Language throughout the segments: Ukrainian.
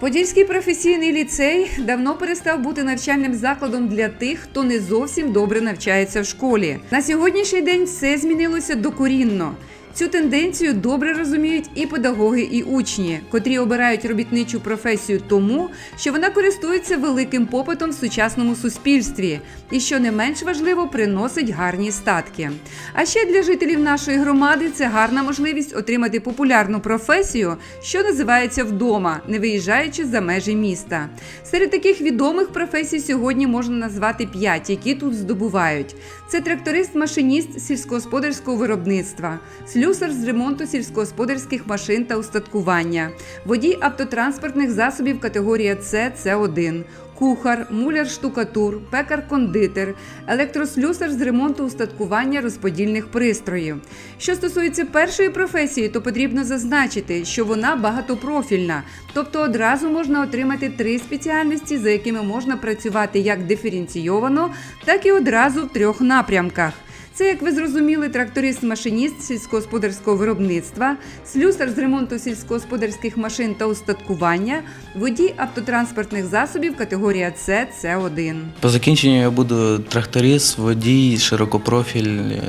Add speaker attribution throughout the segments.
Speaker 1: Подільський професійний ліцей давно перестав бути навчальним закладом для тих, хто не зовсім добре навчається в школі. На сьогоднішній день все змінилося докорінно. Цю тенденцію добре розуміють і педагоги, і учні, котрі обирають робітничу професію тому, що вона користується великим попитом в сучасному суспільстві і, що не менш важливо, приносить гарні статки. А ще для жителів нашої громади це гарна можливість отримати популярну професію, що називається вдома, не виїжджаючи за межі міста. Серед таких відомих професій сьогодні можна назвати п'ять, які тут здобувають. Це тракторист-машиніст сільськогосподарського виробництва, слюсар з ремонту сільськогосподарських машин та устаткування, водій автотранспортних засобів категорія С С1, кухар, муляр-штукатур, пекар-кондитер, електрослюсар з ремонту устаткування розподільних пристроїв. Що стосується першої професії, то потрібно зазначити, що вона багатопрофільна, тобто одразу можна отримати три спеціальності, за якими можна працювати як диференційовано, так і одразу в трьох напрямках. Це, як ви зрозуміли, тракторист-машиніст сільськогосподарського виробництва, слюсар з ремонту сільськогосподарських машин та устаткування, водій автотранспортних засобів категорія С С1.
Speaker 2: По закінченню я буду тракторист, водій, широкопрофіль, е,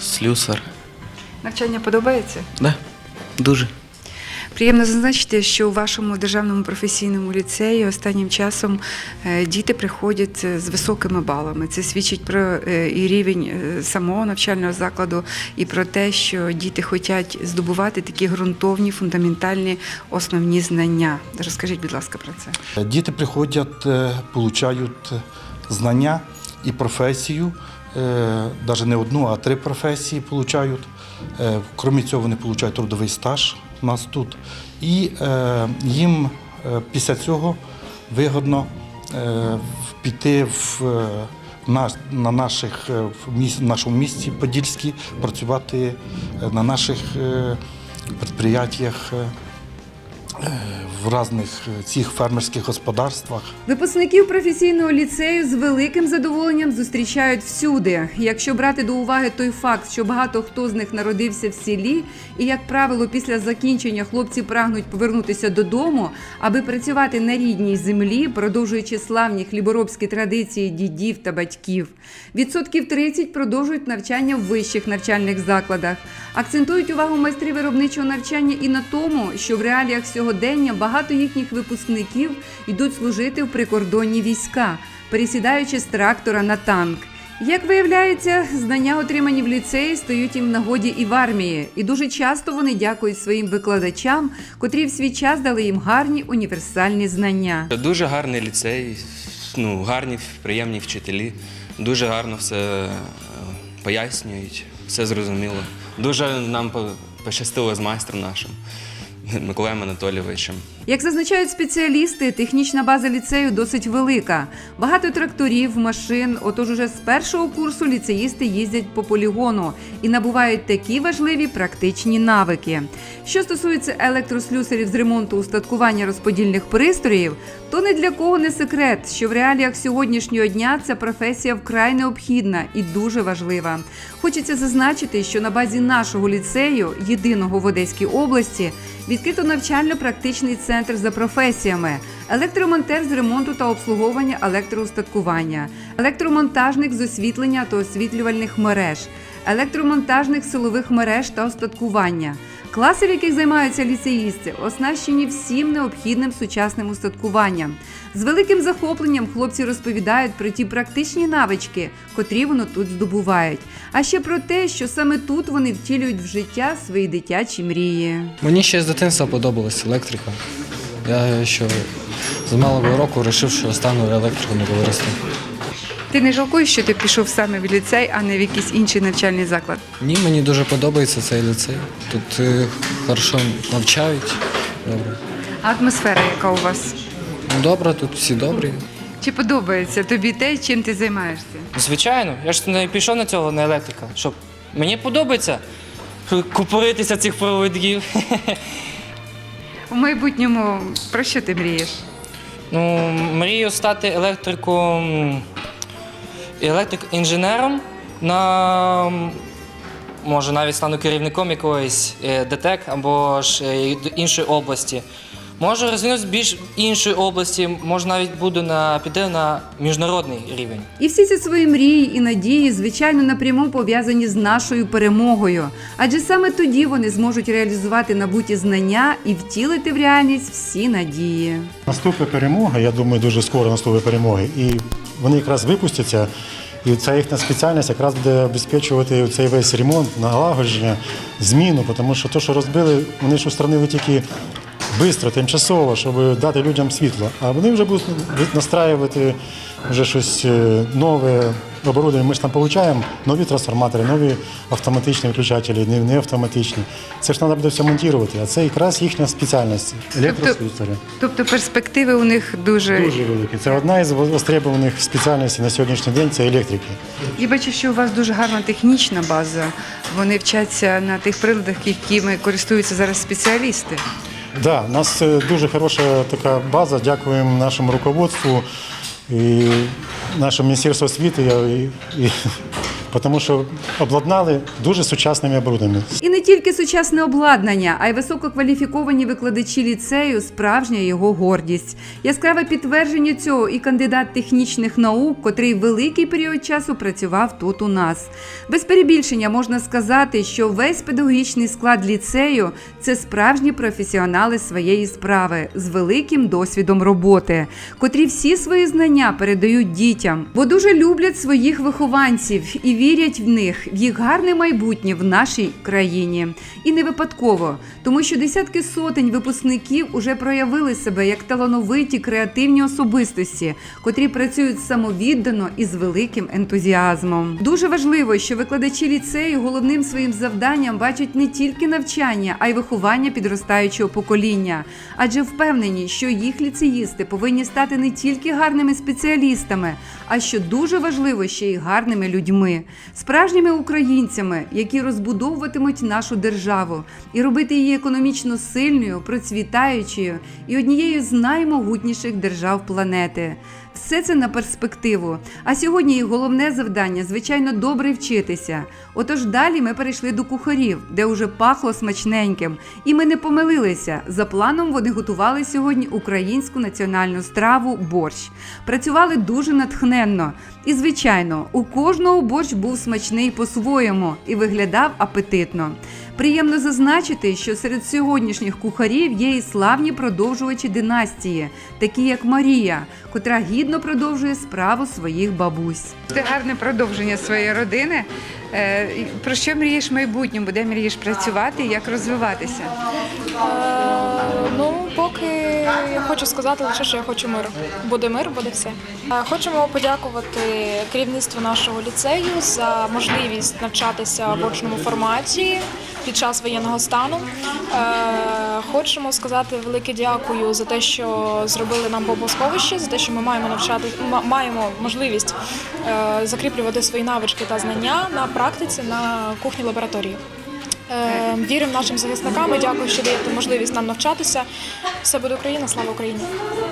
Speaker 2: слюсар.
Speaker 1: Навчання подобається?
Speaker 2: Да, дуже.
Speaker 1: Приємно зазначити, що у вашому державному професійному ліцеї останнім часом е, діти приходять е, з високими балами. Це свідчить про е, і рівень самого навчального закладу, і про те, що діти хочуть здобувати такі ґрунтовні, фундаментальні основні знання. Розкажіть, будь ласка, про це.
Speaker 3: Діти приходять, получають знання і професію, навіть не одну, а три професії получають. Крім цього, вони получають трудовий стаж нас тут. І е, їм е, після цього вигодно е, піти в, на, на наших, в нашому місті Подільській, працювати на наших підприємствах. В різних е, цих фермерських господарствах.
Speaker 1: Випускників професійного ліцею з великим задоволенням зустрічають всюди. Якщо брати до уваги той факт, що багато хто з них народився в селі, і, як правило, після закінчення хлопці прагнуть повернутися додому, аби працювати на рідній землі, продовжуючи славні хліборобські традиції дідів та батьків. Відсотків 30 продовжують навчання в вищих навчальних закладах. Акцентують увагу майстри виробничого навчання і на тому, що в реаліях сьогодення багато їхніх випускників йдуть служити в прикордонні війська, пересідаючи з трактора на танк. Як виявляється, знання, отримані в ліцеї, стають їм в нагоді і в армії, і дуже часто вони дякують своїм викладачам, котрі в свій час дали їм гарні універсальні знання.
Speaker 4: Дуже гарний ліцей, ну, гарні, приємні вчителі. Дуже гарно все е, пояснюють, все зрозуміло. Дуже нам пощастило з майстром нашим Миколаєм Анатолійовичем.
Speaker 1: Як зазначають спеціалісти, технічна база ліцею досить велика. Багато тракторів, машин. Отож, уже з першого курсу ліцеїсти їздять по полігону і набувають такі важливі практичні навики. Що стосується електрослюсарів з ремонту устаткування розподільних пристроїв, то не для кого не секрет, що в реаліях сьогоднішнього дня ця професія вкрай необхідна і дуже важлива. Хочеться зазначити, що на базі нашого ліцею, єдиного в Одеській області, відкрито навчально-практичний центр за професіями: електромонтер з ремонту та обслуговування електроустаткування, електромонтажник з освітлення та освітлювальних мереж, електромонтажник силових мереж та остаткування. Класи, в яких займаються ліцеїсти, оснащені всім необхідним сучасним устаткуванням. З великим захопленням хлопці розповідають про ті практичні навички, котрі вони тут здобувають. А ще про те, що саме тут вони втілюють в життя свої дитячі мрії.
Speaker 5: Мені ще з дитинства подобалась електрика. Я ще з малого року вирішив, що стану електриком, коли виросту.
Speaker 1: Ти не жалкуєш, що ти пішов саме в ліцей, а не в якийсь інший навчальний заклад?
Speaker 5: Ні, мені дуже подобається цей ліцей. Тут е, хорошо навчають. Добре.
Speaker 1: А атмосфера, яка у вас?
Speaker 5: Ну, Добре, тут всі добрі.
Speaker 1: Чи подобається тобі те, чим ти займаєшся?
Speaker 6: Звичайно, я ж не пішов на цього на електрика. Щоб мені подобається купоритися цих проводів.
Speaker 1: У майбутньому про що ти мрієш?
Speaker 6: Ну, мрію стати електриком, електрик-інженером на може навіть стану керівником якоїсь е, ДТЕК або ж е, іншої області. Можу розвинутися більш іншої області, може навіть буду на піти на міжнародний рівень.
Speaker 1: І всі ці свої мрії і надії, звичайно, напряму пов'язані з нашою перемогою. Адже саме тоді вони зможуть реалізувати набуті знання і втілити в реальність всі надії.
Speaker 7: Наступить перемога, я думаю, дуже скоро наступить перемога. І вони якраз випустяться, і ця їхня спеціальність якраз буде обезпечувати цей весь ремонт, налагодження, зміну, тому що те, що розбили, вони ж устранили тільки швидко, тимчасово, щоб дати людям світло. А вони вже будуть настраювати вже щось е, нове оборудовання. Ми ж там отримуємо нові трансформатори, нові автоматичні виключателі, не, не автоматичні. Це ж треба буде все монтувати, а це якраз їхня спеціальність електрослюсарі.
Speaker 1: Тобто перспективи у них дуже,
Speaker 7: Дуже великі. Це одна із востребованих спеціальностей на сьогоднішній день це електрики.
Speaker 1: Я бачу, що у вас дуже гарна технічна база. Вони вчаться на тих приладах, якими користуються зараз спеціалісти.
Speaker 7: Да, у нас е, дуже хороша така база. Дякуємо нашому руководству і нашому міністерству освіти, і, і, тому що обладнали дуже сучасними оборудованнями.
Speaker 1: І не тільки сучасне обладнання, а й висококваліфіковані викладачі ліцею справжня його гордість. Яскраве підтвердження цього і кандидат технічних наук, котрий великий період часу працював тут у нас. Без перебільшення можна сказати, що весь педагогічний склад ліцею це справжні професіонали своєї справи з великим досвідом роботи, котрі всі свої знання передають дітям, бо дуже люблять своїх вихованців і вірять в них, в їх гарне майбутнє в нашій країні. І не випадково, тому що десятки сотень випускників уже проявили себе як талановиті креативні особистості, котрі працюють самовіддано і з великим ентузіазмом. Дуже важливо, що викладачі ліцею головним своїм завданням бачать не тільки навчання, а й виховання підростаючого покоління, адже впевнені, що їх ліцеїсти повинні стати не тільки гарними спеціалістами, а що дуже важливо, ще й гарними людьми, справжніми українцями, які розбудовуватимуть нашу державу і робити її економічно сильною, процвітаючою і однією з наймогутніших держав планети. Все це на перспективу. А сьогодні їх головне завдання, звичайно, добре вчитися. Отож далі ми перейшли до кухарів, де уже пахло смачненьким. І ми не помилилися. За планом вони готували сьогодні українську національну страву борщ. Працювали дуже натхненно. І, звичайно, у кожного борщ був смачний по-своєму і виглядав апетитно. Приємно зазначити, що серед сьогоднішніх кухарів є і славні продовжувачі династії, такі як Марія, котра гідно продовжує справу своїх бабусь. Це гарне продовження своєї родини. Е, Про що мрієш в майбутньому? Де мрієш працювати як розвиватися?
Speaker 8: Е, Ну, поки хочу сказати лише, що я хочу миру. Буде мир, буде все. Е, Хочемо подякувати керівництву нашого ліцею за можливість навчатися в очному форматі під час воєнного стану. Е, Хочемо сказати велике дякую за те, що зробили нам бомбосховище, за те, що ми маємо навчати, маємо можливість е, закріплювати свої навички та знання на практиці на кухні лабораторії. Е, Віримо нашим захисникам і дякую, що даєте можливість нам навчатися. Все буде Україна, слава Україні!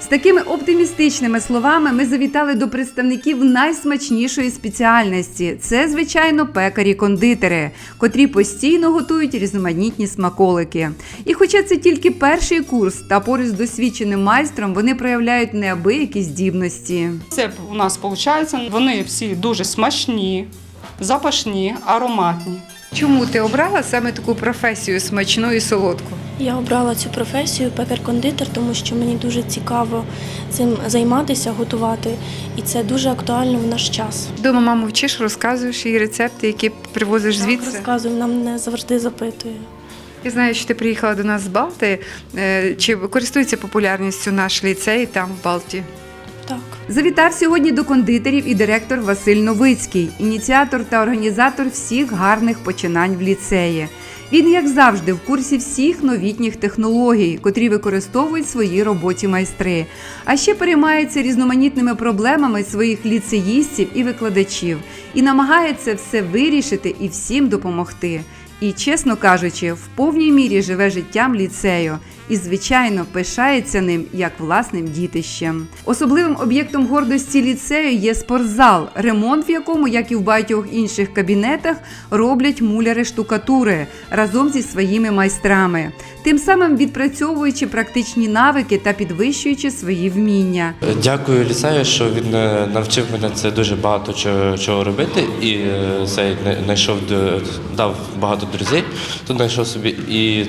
Speaker 1: З такими оптимістичними словами ми завітали до представників найсмачнішої спеціальності. Це, звичайно, пекарі-кондитери, котрі постійно готують різноманітні смаколики. І хоча це тільки перший курс, та поруч з досвідченим майстром вони проявляють неабиякі здібності.
Speaker 9: Це у нас виходить, вони всі дуже смачні, запашні, ароматні.
Speaker 1: Чому ти обрала саме таку професію смачну і солодку?
Speaker 10: Я обрала цю професію пекар-кондитер, тому що мені дуже цікаво цим займатися, готувати, і це дуже актуально в наш час.
Speaker 1: Дома маму вчиш, розказуєш їй рецепти, які привозиш звідси.
Speaker 10: Розказую, нам не завжди запитує.
Speaker 1: Я знаю, що ти приїхала до нас з Балти. Е, Чи користується популярністю наш ліцей там в Балті?
Speaker 10: Так.
Speaker 1: Завітав сьогодні до кондитерів і директор Василь Новицький, ініціатор та організатор всіх гарних починань в ліцеї. Він, як завжди, в курсі всіх новітніх технологій, котрі використовують в своїй роботі майстри, а ще переймається різноманітними проблемами своїх ліцеїстів і викладачів і намагається все вирішити і всім допомогти. І, чесно кажучи, в повній мірі живе життям ліцею і, звичайно, пишається ним як власним дітищем. Особливим об'єктом гордості ліцею є спортзал, ремонт в якому, як і в багатьох інших кабінетах, роблять муляри штукатури разом зі своїми майстрами, тим самим відпрацьовуючи практичні навики та підвищуючи свої вміння.
Speaker 11: Дякую ліцею, що він е, навчив мене це дуже багато чого, робити, і е, це знайшов до- дав багато друзей. Тут знайшов собі і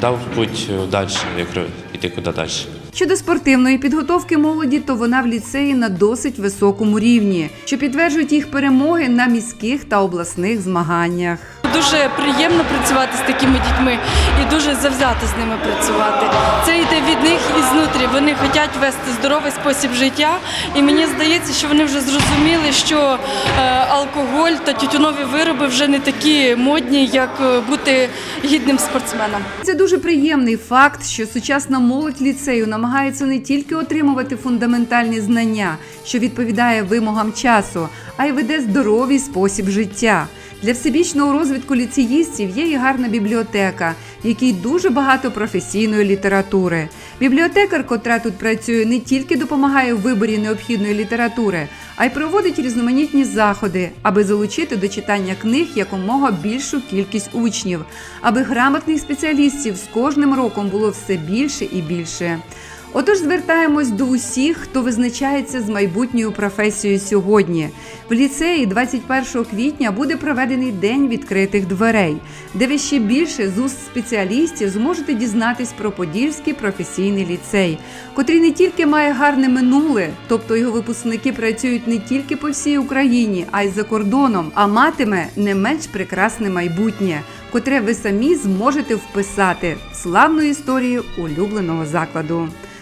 Speaker 11: дав путь далі, як іти куди далі.
Speaker 1: Щодо спортивної підготовки молоді, то вона в ліцеї на досить високому рівні, що підтверджують їх перемоги на міських та обласних змаганнях.
Speaker 12: Дуже приємно працювати з такими дітьми і дуже завзято з ними працювати. Це йде від них ізнутрі. Вони хочуть вести здоровий спосіб життя, і мені здається, що вони вже зрозуміли, що е, алкоголь та тютюнові вироби вже не такі модні, як е, бути гідним спортсменом.
Speaker 1: Це дуже приємний факт, що сучасна молодь ліцею намагається не тільки отримувати фундаментальні знання, що відповідає вимогам часу, а й веде здоровий спосіб життя. Для всебічного розвитку ліцеїстів є і гарна бібліотека, в якій дуже багато професійної літератури. Бібліотекар, котра тут працює, не тільки допомагає у виборі необхідної літератури, а й проводить різноманітні заходи, аби залучити до читання книг якомога більшу кількість учнів, аби грамотних спеціалістів з кожним роком було все більше і більше. Отож, звертаємось до усіх, хто визначається з майбутньою професією сьогодні. В ліцеї 21 квітня буде проведений день відкритих дверей, де ви ще більше з уст спеціалістів зможете дізнатись про Подільський професійний ліцей, котрий не тільки має гарне минуле, тобто його випускники працюють не тільки по всій Україні, а й за кордоном, а матиме не менш прекрасне майбутнє, котре ви самі зможете вписати в славну історію улюбленого закладу.